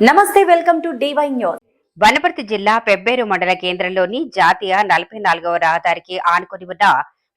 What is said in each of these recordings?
నమస్తే welcome to DY news. Wanaparthy జిల్లా పెబ్బేరు మండల కేంద్రంలోని జాతీయ నలభై నాలుగవ రహదారికి ఆనుకొని ఉన్న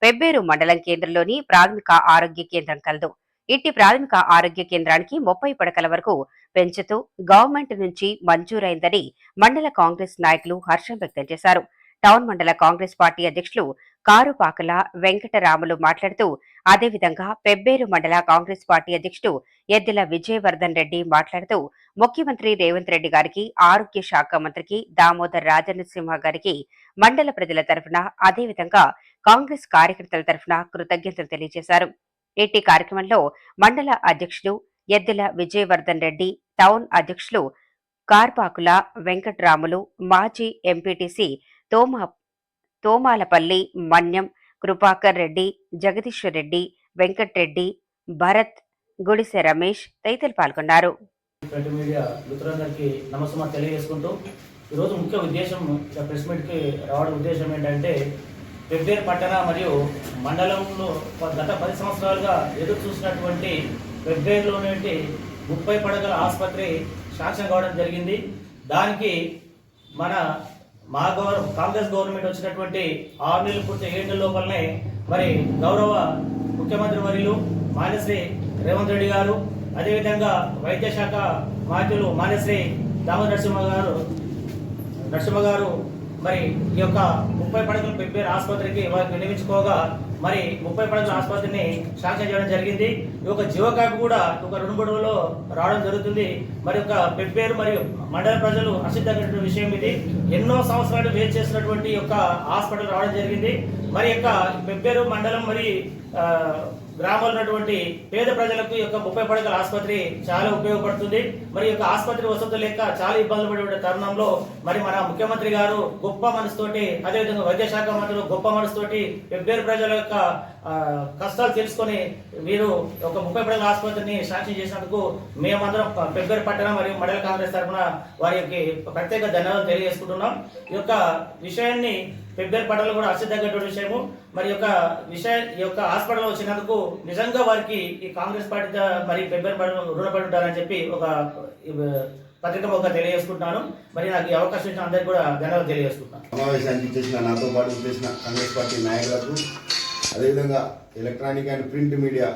పెబ్బేరు మండలం కేంద్రంలోని ప్రాథమిక ఆరోగ్య కేంద్రం కలదు. ఇట్టి ప్రాథమిక ఆరోగ్య కేంద్రానికి ముప్పై పడకల వరకు పెంచుతూ గవర్నమెంట్ నుంచి మంజూరైందని మండల కాంగ్రెస్ నాయకులు హర్షం వ్యక్తం చేశారు. టౌన్ మండల కాంగ్రెస్ పార్టీ అధ్యక్షులు కారుపాకల వెంకటరాములు మాట్లాడుతూ అదేవిధంగా పెబ్బేరు మండల కాంగ్రెస్ పార్టీ అధ్యక్షుడు ఎద్దుల విజయవర్ధన్ రెడ్డి మాట్లాడుతూ ముఖ్యమంత్రి రేవంత్ రెడ్డి గారికి ఆరోగ్య శాఖ మంత్రికి దామోదర్ రాజనరసింహ గారికి మండల ప్రజల తరఫున అదేవిధంగా కాంగ్రెస్ కార్యకర్తల తరఫున కృతజ్ఞతలు తెలియజేశారు. ఇట్టి కార్యక్రమంలో మండల అధ్యక్షుడు ఎద్దుల విజయవర్ధన్ రెడ్డి టౌన్ అధ్యక్షులు కార్పాకుల వెంకట్రాములు మాజీ ఎంపీటీసీ తోమ తోమాలపల్లి మన్యం కృపాకర్ రెడ్డి జగదీశ్వర్ రెడ్డి వెంకట్రెడ్డి భరత్ గుడిసె రమేష్ తదితరులు పాల్గొన్నారు. తెలియజేసుకుంటూ ఈరోజు ముఖ్య ఉద్దేశం ప్రెస్ మీట్కి రావడం ఉద్దేశం ఏంటంటే పెబ్బేరు పట్టణ మరియు మండలంలో గత పది సంవత్సరాలుగా ఎదురు చూసినటువంటి పెబ్బేరులోనేటి ముప్పై పడగల ఆసుపత్రి శాంక్షన్ కావడం జరిగింది. దానికి మన మా గవర్ కాంగ్రెస్ గవర్నమెంట్ వచ్చినటువంటి ఆరు నెలలు పూర్తి ఏడు లోపలనే మరి గౌరవ ముఖ్యమంత్రి వర్యులు మానశ్రీ రేవంత్ రెడ్డి గారు అదేవిధంగా వైద్య శాఖ మాధ్యులు మానశ్రీ దామోదర్ నరసింహ గారు నరసింహ గారు మరి ఈ యొక్క ముప్పై పడకలు పెబ్బేరు ఆసుపత్రికి వారికి వినియోగించుకోగా మరి ముప్పై పడకల ఆసుపత్రిని శాంక్షన్ చేయడం జరిగింది. ఈ యొక్క జీవో కూడా ఒక రెండు మూడు రోజుల్లో రావడం జరుగుతుంది. మరి ఒక పెప్పేరు మరియు మండల ప్రజలు అసిద్ధమైన విషయం ఇది. ఎన్నో సంవత్సరాలు వేచి చేసినటువంటి యొక్క హాస్పిటల్ రావడం జరిగింది. మరి యొక్క పెబ్బేరు మండలం మరి ఆ, ఉన్నటువంటి పేద ప్రజలకు యొక్క ముప్పై పడకల ఆసుపత్రి చాలా ఉపయోగపడుతుంది. మరి యొక్క ఆసుపత్రి వసతులు లేక చాలా ఇబ్బందులు పడే తరుణంలో మరి మన ముఖ్యమంత్రి గారు గొప్ప మనసుతోటి అదేవిధంగా వైద్య శాఖ మంత్రులు గొప్ప మనసుతోటి పెబ్బేరు ప్రజల యొక్క కష్టాలు తెలుసుకొని వీరు ఒక ముప్పై పడకల ఆసుపత్రిని శాంక్షన్ చేసినందుకు మేమందరం పెబ్బేరు పట్టణ మరియు మండల కాంగ్రెస్ తరఫున వారికి ప్రత్యేక ధన్యవాదాలు తెలియజేసుకుంటున్నాం. ఈ యొక్క విషయాన్ని పెబ్బేరు పట్టణంలో కూడా అసిద్ధమైనటువంటి విషయము. మరి యొక్క విషయ ఈ యొక్క హాస్పిటల్ వచ్చినందుకు నిజంగా వారికి ఈ కాంగ్రెస్ పార్టీ మరి పెబ్బేరు పట్టణం రుణపడి ఉంటారని చెప్పి ఒక పత్రిక ఒక తెలియజేసుకుంటున్నాను. మరి నాకు ఈ అవకాశం ఇచ్చిన అందరికీ కూడా ధన్యవాదాలు తెలియజేసుకుంటున్నాను. సమావేశానికి చేసిన నాతో పాటు చేసిన కాంగ్రెస్ పార్టీ నాయకులకు అదేవిధంగా ఎలక్ట్రానిక్ అండ్ ప్రింట్ మీడియా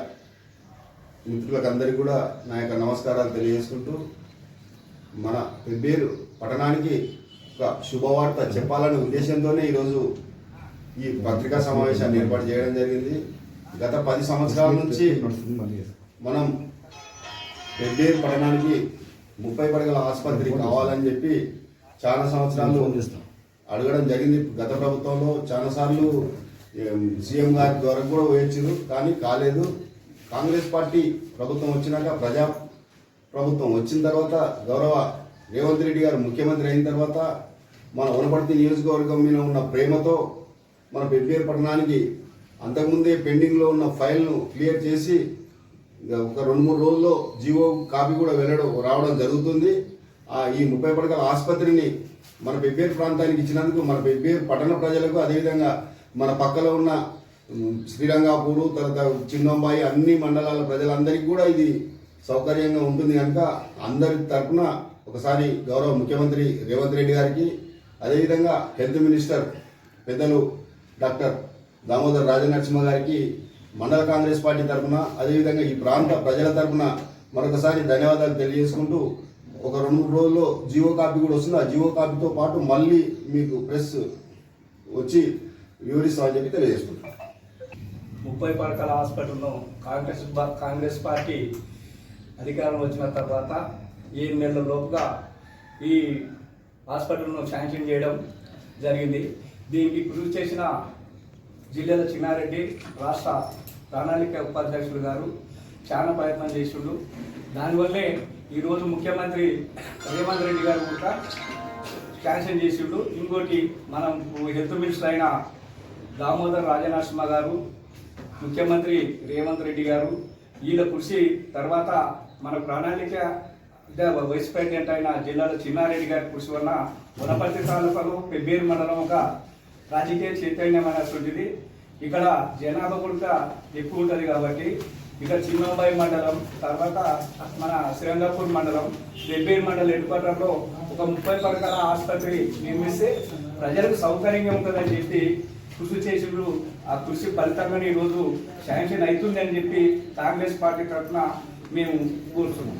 మిత్రులకు అందరికీ కూడా నా యొక్క నమస్కారాలు తెలియజేసుకుంటూ మన పెబ్బేరు పట్టణానికి శుభవార్త చెప్పాలనే ఉద్దేశంతోనే ఈరోజు ఈ పత్రికా సమావేశాన్ని ఏర్పాటు చేయడం జరిగింది. గత పది సంవత్సరాల నుంచి మనం పెబ్బేరు పట్టణానికి ముప్పై పడగల ఆసుపత్రి కావాలని చెప్పి చాలా సంవత్సరాలు అడగడం జరిగింది. గత ప్రభుత్వంలో చాలాసార్లు ఏం, సీఎం గారి ద్వారా కూడా వేయించారు కానీ కాలేదు. కాంగ్రెస్ పార్టీ ప్రభుత్వం వచ్చినాక ప్రజా ప్రభుత్వం వచ్చిన తర్వాత గౌరవ రేవంత్ రెడ్డి గారు ముఖ్యమంత్రి అయిన తర్వాత మన వనపర్తి నియోజకవర్గం మీద ఉన్న ప్రేమతో మన పెబ్బేరు పట్టణానికి అంతకుముందే పెండింగ్లో ఉన్న ఫైల్ను క్లియర్ చేసి ఒక రెండు మూడు రోజుల్లో జీవో కాపీ కూడా వెళ్ళడం రావడం జరుగుతుంది. ఆ ఈ ముప్పై పడకల ఆసుపత్రిని మన పెబ్బేరు ప్రాంతానికి ఇచ్చినందుకు మన పెబ్బేరు పట్టణ ప్రజలకు అదేవిధంగా మన పక్కలో ఉన్న శ్రీరంగాపూరు తర్వాత చిన్నంబాయి అన్ని మండలాల ప్రజలందరికీ కూడా ఇది సౌకర్యంగా ఉంటుంది కనుక అందరి తరఫున ఒకసారి గౌరవ ముఖ్యమంత్రి రేవంత్ రెడ్డి గారికి అదేవిధంగా హెల్త్ మినిస్టర్ పెద్దలు డాక్టర్ దామోదర్ రాజనరసింహ గారికి మండల కాంగ్రెస్ పార్టీ తరఫున అదేవిధంగా ఈ ప్రాంత ప్రజల తరఫున మరొకసారి ధన్యవాదాలు తెలియజేసుకుంటూ ఒక రెండు మూడు రోజుల్లో జియో కాపీ కూడా వస్తుంది. ఆ జియో కాపీతో పాటు మళ్ళీ మీకు ప్రెస్ వచ్చి వివరిస్తామని చెప్పి తెలియజేసుకుంటాం ముప్పై పడకల హాస్పిటల్లో కాంగ్రెస్ కాంగ్రెస్ పార్టీ అధికారం వచ్చిన తర్వాత ఏడు నెల లోపుగా ఈ హాస్పిటల్ను శాంక్షన్ చేయడం జరిగింది. దీనికి కృషి చేసిన జిల్లాల చిన్నారెడ్డి రాష్ట్ర ప్రణాళిక ఉపాధ్యక్షుడు గారు చాలా ప్రయత్నం చేసిండు. దానివల్లే ఈరోజు ముఖ్యమంత్రి రేవంత్ రెడ్డి గారు కూడా శాంక్షన్ చేసిండు. ఇంకోటి మనం హెల్త్ మినిస్టర్ అయిన దామోదర్ రాజనరసింహ గారు ముఖ్యమంత్రి రేవంత్ రెడ్డి గారు వీళ్ళ కృషి తర్వాత మన ప్రణాళిక వైస్ ప్రెసిడెంట్ అయిన జిల్లాలో చిన్నారెడ్డి గారి కృషి వలన వనపర్తి తాలూకాలో పెబ్బేరు మండలం ఒక రాజకీయ చైతన్యం అనేటువంటిది ఇక్కడ జనాభా కూడా ఎక్కువ ఉంటుంది కాబట్టి ఇక్కడ చిన్నబాయి మండలం తర్వాత మన శ్రీరంగపూర్ మండలం పెబ్బేరు మండలం హెడ్ ఒక ముప్పై పడకల ఆసుపత్రి నిర్మిస్తే ప్రజలకు సౌకర్యంగా ఉంటుందని చెప్పి కృషి చేసిండు ఆ కృషి ఫలితంగా ఈరోజు శాంక్షన్ అవుతుందని చెప్పి కాంగ్రెస్ పార్టీ తరఫున మేము కోరుతున్నాం.